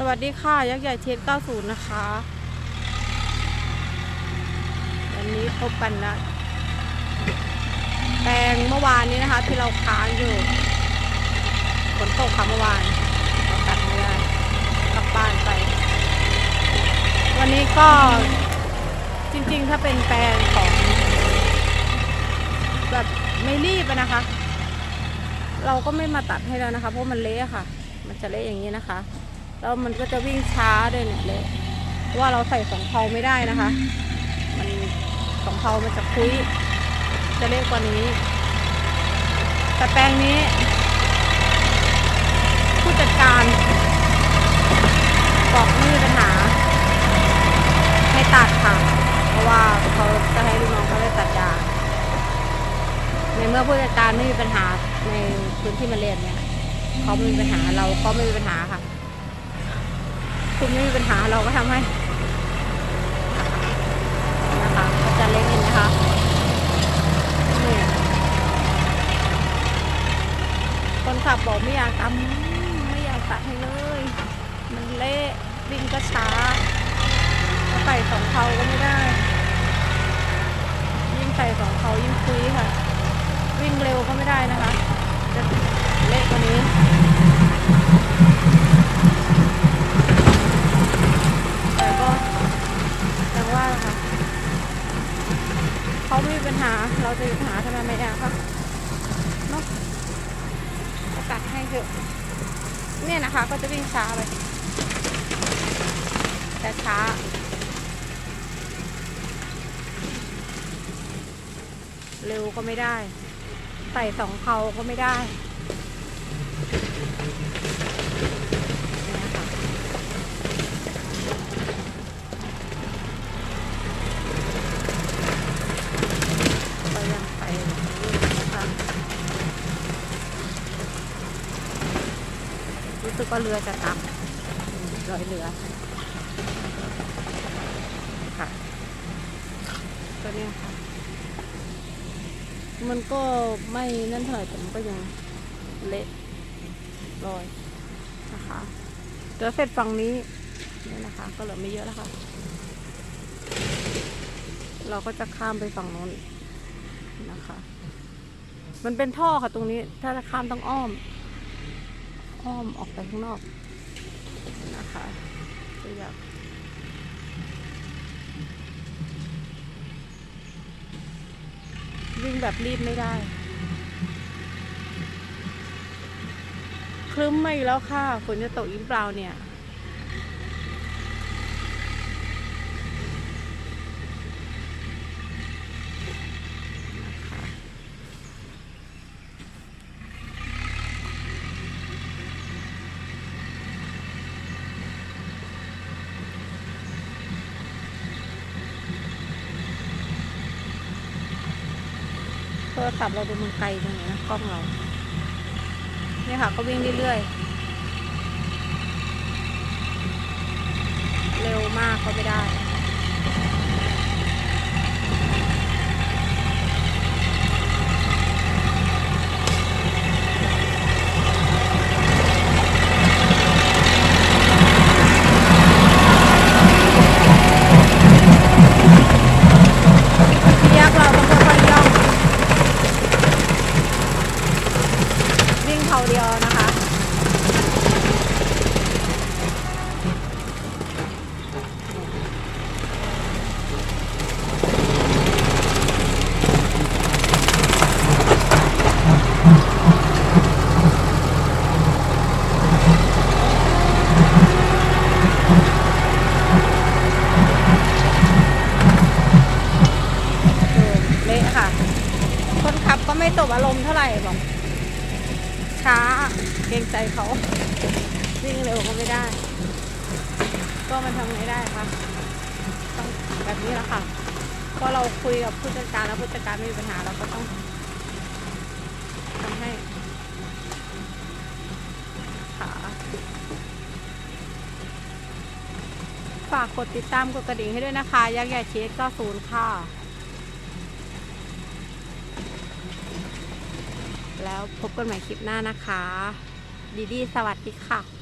สวัสดีค่ะ ยักษ์ใหญ่เทส90 นะคะ วันนี้พบกันนะแปลงเมื่อวานนี้นะคะ ที่เราค้างอยู่ฝนตกค่ะเมื่อวานเราตัดไม่ได้กลับบ้านไป วันนี้ก็จริงๆ ถ้าเป็นแปลงของแบบไม่รีบนะคะ เราก็ไม่มาตัดให้แล้วนะคะ เพราะมันเละค่ะ มันจะเละอย่างนี้นะคะ แล้วมันก็จะวิ่งช้าด้วยเนี่ยเละเพราะว่าเราใส่สองเพาไม่ได้นะคะ มันสองเพามันจะคุยจะเละกว่านี้ แต่แปลงนี้ ผู้จัดการบอกไม่มีปัญหาให้ตัดค่ะ เพราะว่าเขาจะให้ลูกน้องเขาได้ตัดยา ในเมื่อผู้จัดการไม่มีปัญหาในพื้นที่มาเรียนเนี่ยเขาไม่มีปัญหาเราก็ไม่มีปัญหาค่ะ คุณไม่มีปัญหาเราก็ทำให้นะคะก็จะเล็กเห็นไหมคะนี่คนขับบอกไม่อยากทำไม่อยากตัดให้เลย มันเละวิ่งก็ช้าใส่สองเขาก็ไม่ได้ ยิ่งใส่สองเขายิ่งคุยค่ะ วิ่งเร็วก็ไม่ได้นะคะ จะเละกว่านี้ เขาไม่มีปัญหา เราจะมีปัญหาทำไมไม่ได้คะเนาะตัดให้เถอะเนี่ยนะคะ ก็จะวิ่งช้าไปแต่ช้าเร็วก็ไม่ได้ใส่สองเพาก็ไม่ได้ สึกว่าเรือจะต่ำลอยเรือค่ะก็เนี่ยค่ะ มันก็ไม่นั่นเท่าไหร่แต่มันก็ยังเละรอยนะคะเดี๋ยวเสร็จฝั่งนี้นี่นะคะ ก็เหลือไม่เยอะแล้วค่ะ เราก็จะข้ามไปฝั่งโน้นนะคะ มันเป็นท่อค่ะตรงนี้ ถ้าจะข้ามต้องอ้อม อ้อมออกไปข้างนอกนะคะก็อยากวิ่งแบบรีบไม่ได้ คลึ้มมาอีกแล้วค่ะฝนจะตกอีกเปล่าเนี่ย รศัพท์เราดูมันไกลตรงนี้นะกล้องเราเนี่ยค่ะก็วิ่งเรื่อยๆ เร็วมากก็ไม่ได้ เรียกเราต้องค่อยๆย่อง วิ่งเท่าเดียวนะคะ เละค่ะ คนขับก็ ไม่ตกอารมณ์เท่าไหร่บอกช้า เกรงใจเขาวิ่งเร็วก็ไม่ได้ ก็มันทำไงได้คะต้องแบบนี้แหละค่ะพอเราคุยกับผู้จัดการแล้วผู้จัดการไม่มีปัญหาเราก็ต้องทำให้ค่ะฝากกดติดตามกดกระดิ่งให้ด้วยนะคะ ยักษ์ใหญ่เชส90ค่ะ แล้วพบกันใหม่คลิปหน้านะคะ ดีดีสวัสดีค่ะ